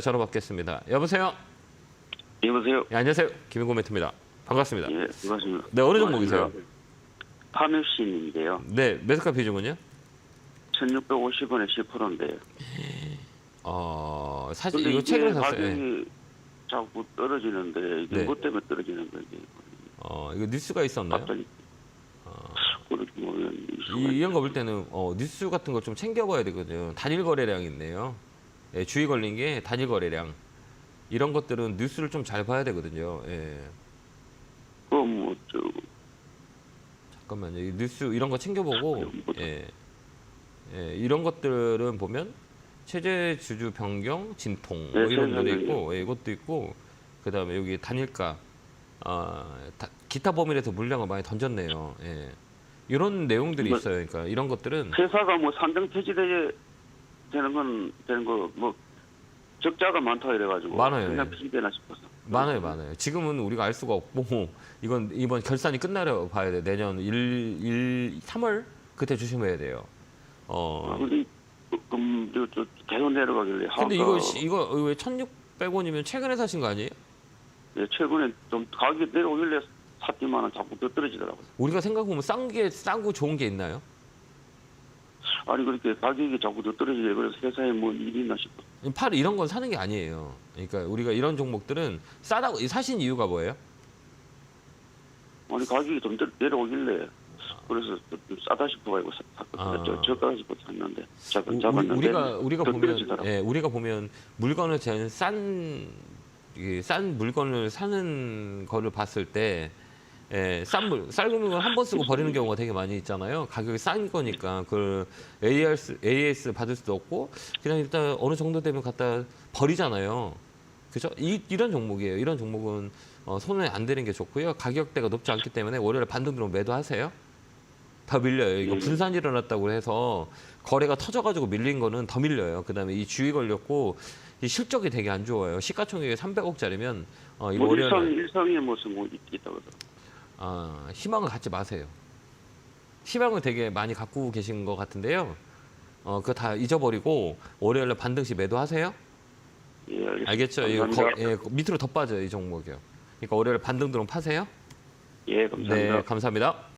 전화 받겠습니다. 여보세요. 여보세요. 예, 안녕하세요. 김인구 멘트입니다. 반갑습니다. 예, 반갑습니다. 네, 어느 종목이세요? 파멸신인데요. 네, 매수가 비중은요? 1650원에 10%인데요. 어, 사실 근데 이거 이게 책으로 샀어요. 예. 가격이 자꾸 떨어지는데 이게 네. 뭐 때문에 떨어지는 거지? 어, 이거 뉴스가 있었나요? 갑자기 어, 그렇게 보면 이, 이런 거 볼 때는 어, 뉴스 같은 거 좀 챙겨봐야 되거든요. 단일 거래량 있네요. 예, 주의 걸린 게 단일 거래량. 이런 것들은 뉴스를 좀 잘 봐야 되거든요. 예. 그뭐저 잠깐만요. 이 뉴스 이런 거 챙겨보고 예. 예, 이런 것들은 보면 체제 주주 변경 진통 뭐 네, 이런 것도 있고 예, 이것도 있고 그다음에 여기 단일가 아, 다- 기타 범위에서 물량을 많이 던졌네요. 예. 이런 내용들이 뭐- 있어요. 그러니까 이런 것들은 회사가 뭐 산정 폐지되 되는 건 되는 거 뭐 적자가 많다 이래가지고 많아요, 그냥 예. 폐지되나 싶어서. 많아요, 많아요. 지금은 우리가 알 수가 없고 이건 이번 결산이 끝나려 봐야 돼. 내년 1, 1 3월 그때 조심해야 돼요. 아, 어. 근데 금 저, 저 계속 내려가길래 근데 이거 시- 이거 왜 1,600원이면 최근에 사신 거 아니에요? 예, 최근에 좀 가격이 내려오길래 샀지만은 자꾸 더 떨어지더라고요. 우리가 생각해보면 싼 게 싸고 좋은 게 있나요? 아니 그렇게 가격이 자꾸 더 떨어지게 그래서 회사에 뭐 일이 있나 싶어. 팔 이런 건 사는 게 아니에요. 그러니까 우리가 이런 종목들은 싸다고 사신 이유가 뭐예요? 아니 가격이 좀 내- 내려오길래 그래서 좀 싸다 싶어가지고 사- 샀거든요. 아. 저 저가 싶어 샀는데 잡, 우- 잡았는데 우리, 가 우리가 더 보면. 예, 우리가 보면 물건을 제일 싼, 이게 싼 물건을 사는 거를 봤을 때 예, 싼 물, 쌀 물건 한번 쓰고 버리는 경우가 되게 많이 있잖아요. 가격이 싼 거니까 그 AS, AS 받을 수도 없고 그냥 일단 어느 정도 되면 갖다 버리잖아요. 그죠? 이, 이런 종목이에요. 이런 종목은 어, 손에 안 대는 게 좋고요. 가격대가 높지 않기 때문에 월요일에 반등 들어오면 매도하세요. 더 밀려요. 이거 네. 분산이 일어났다고 해서 거래가 터져가지고 밀린 거는 더 밀려요. 그다음에 이 주의 걸렸고 이 실적이 되게 안 좋아요. 시가총액이 300억짜리면 어, 이뭐 일성 월요일에 일성에 무슨 뭐 있- 있다고 그러더 아, 희망을 갖지 마세요. 희망을 되게 많이 갖고 계신 것 같은데요. 어, 그거 다 잊어버리고 월요일에 반등시 매도하세요. 예. 알겠죠? 이거 거. 예, 밑으로 더 빠져요 이 종목이요. 그러니까 월요일에 반등 들어오면 파세요. 예, 감사합니다. 네, 감사합니다.